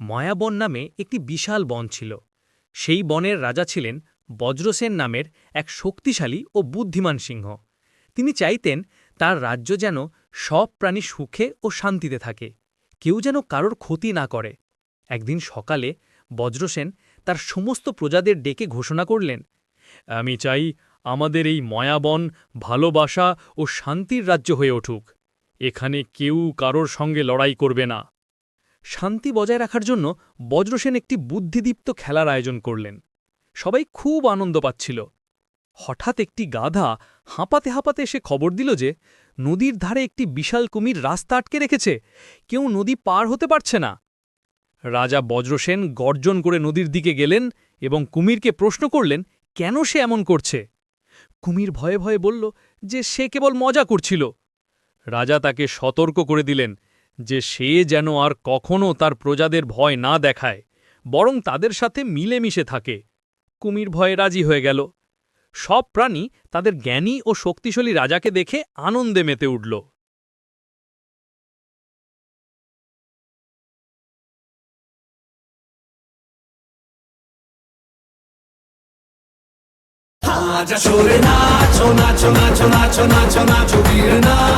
মায়াবন নামে একটি বিশাল বন ছিল। সেই বনের রাজা ছিলেন বজ্রসেন নামের এক শক্তিশালী ও বুদ্ধিমান সিংহ। তিনি চাইতেন তার রাজ্য যেন সব প্রাণী সুখে ও শান্তিতে থাকে, কেউ যেন কারোর ক্ষতি না করে। একদিন সকালে বজ্রসেন তার সমস্ত প্রজাদের ডেকে ঘোষণা করলেন, আমি চাই আমাদের এই ময়াবন ভালোবাসা ও শান্তির রাজ্য হয়ে উঠুক। এখানে কেউ কারোর সঙ্গে লড়াই করবে না। শান্তি বজায় রাখার জন্য বজ্রসেন একটি বুদ্ধিদীপ্ত খেলার আয়োজন করলেন। সবাই খুব আনন্দ পাচ্ছিল। হঠাৎ একটি গাধা হাঁপাতে হাঁপাতে এসে খবর দিল যে, নদীর ধারে একটি বিশাল কুমির রাস্তা আটকে রেখেছে। কেউ নদী পার হতে পারছে না। রাজা বজ্রসেন গর্জন করে নদীর দিকে গেলেন এবং কুমিরকে প্রশ্ন করলেন, কেন সে এমন করছে? কুমির ভয়ে ভয়ে বলল যে, সে কেবল মজা করছিল। রাজা তাকে সতর্ক করে দিলেন যে সে যেন আর কখনও তার প্রজাদের ভয় না দেখায়, বরং তাদের সাথে মিলেমিশে থাকে। কুমির ভয়ে রাজি হয়ে গেল। সব প্রাণী তাদের জ্ঞানী ও শক্তিশালী রাজাকে দেখে আনন্দে মেতে উঠল। সরে নাচো নাচো নাচো নাচো নাচো নাচো, বীর নাচ।